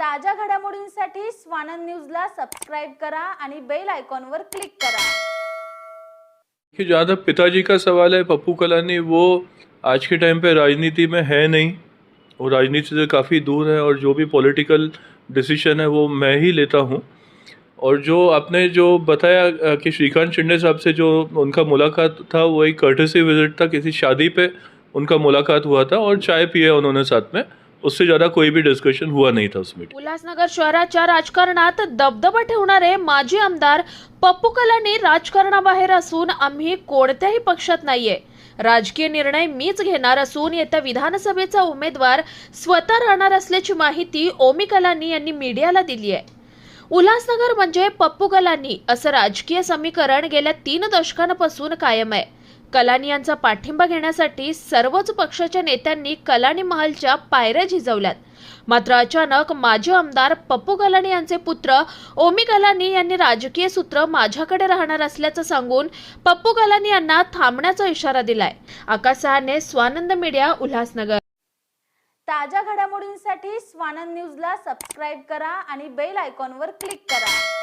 ताज्या घडामोडींसाठी स्वानंद न्यूजला सब्सक्राइब करा आणि बेल आयकॉनवर क्लिक करा. जहाँ तक पिताजी का सवाल है, पप्पू कलानी वो आज के टाइम पे राजनीति में है नहीं। वो राजनीति से काफ़ी दूर है और जो भी पॉलिटिकल डिसीज़न है, वो मैं ही लेता हूँ। और जो आपने जो बताया कि श्रीकांत शिंदे साहब से जो उनका मुलाकात था, वो एक कर्टसी विज़िट था, किसी शादी पे उनका मुलाकात हुआ था और चाय पिया उन्होंने साथ में। उससे ज़्यादा कोई भी डिस्कशन हुआ नहीं था उस मीटिंग उल्हासनगर शहराच्या राजकारणात दबदबा ठेवणारे माजी आमदार पप्पू कलानी राजकारणाबाहेर असून आम्ही कोणत्याही पक्षात नाहीये. राजकीय निर्णय मीच घेणार असून येत्या विधानसभेचा उमेदवार स्वतः राहणार असल्याची माहिती ओमी कलानी यांनी मीडियाला दिली आहे. उल्हासनगर म्हणजे पप्पू कलानी असं राजकीय समीकरण गेल्या तीन दशकांपासून कायम आहे. कलानी यांचा पाठिंबा घेण्यासाठी सर्वच पक्षाच्या नेत्यांनी कलानी महालच्या पायऱ्या झिजवल्यात मात्र अचानक माजी आमदार पप्पू कलानी यांचे पुत्र ओमी कलानी यांनी राजकीय सूत्र माझ्याकडे राहणार असल्याचं सांगून पप्पू कलानी यांना थांबण्याचा इशारा दिलाय. आकाश सहाने स्वानंद मीडिया उल्हासनगर. ताज्या घडामोडींसाठी स्वानंद न्यूजला सबस्क्राईब करा आणि बेल आयकॉनवर क्लिक करा.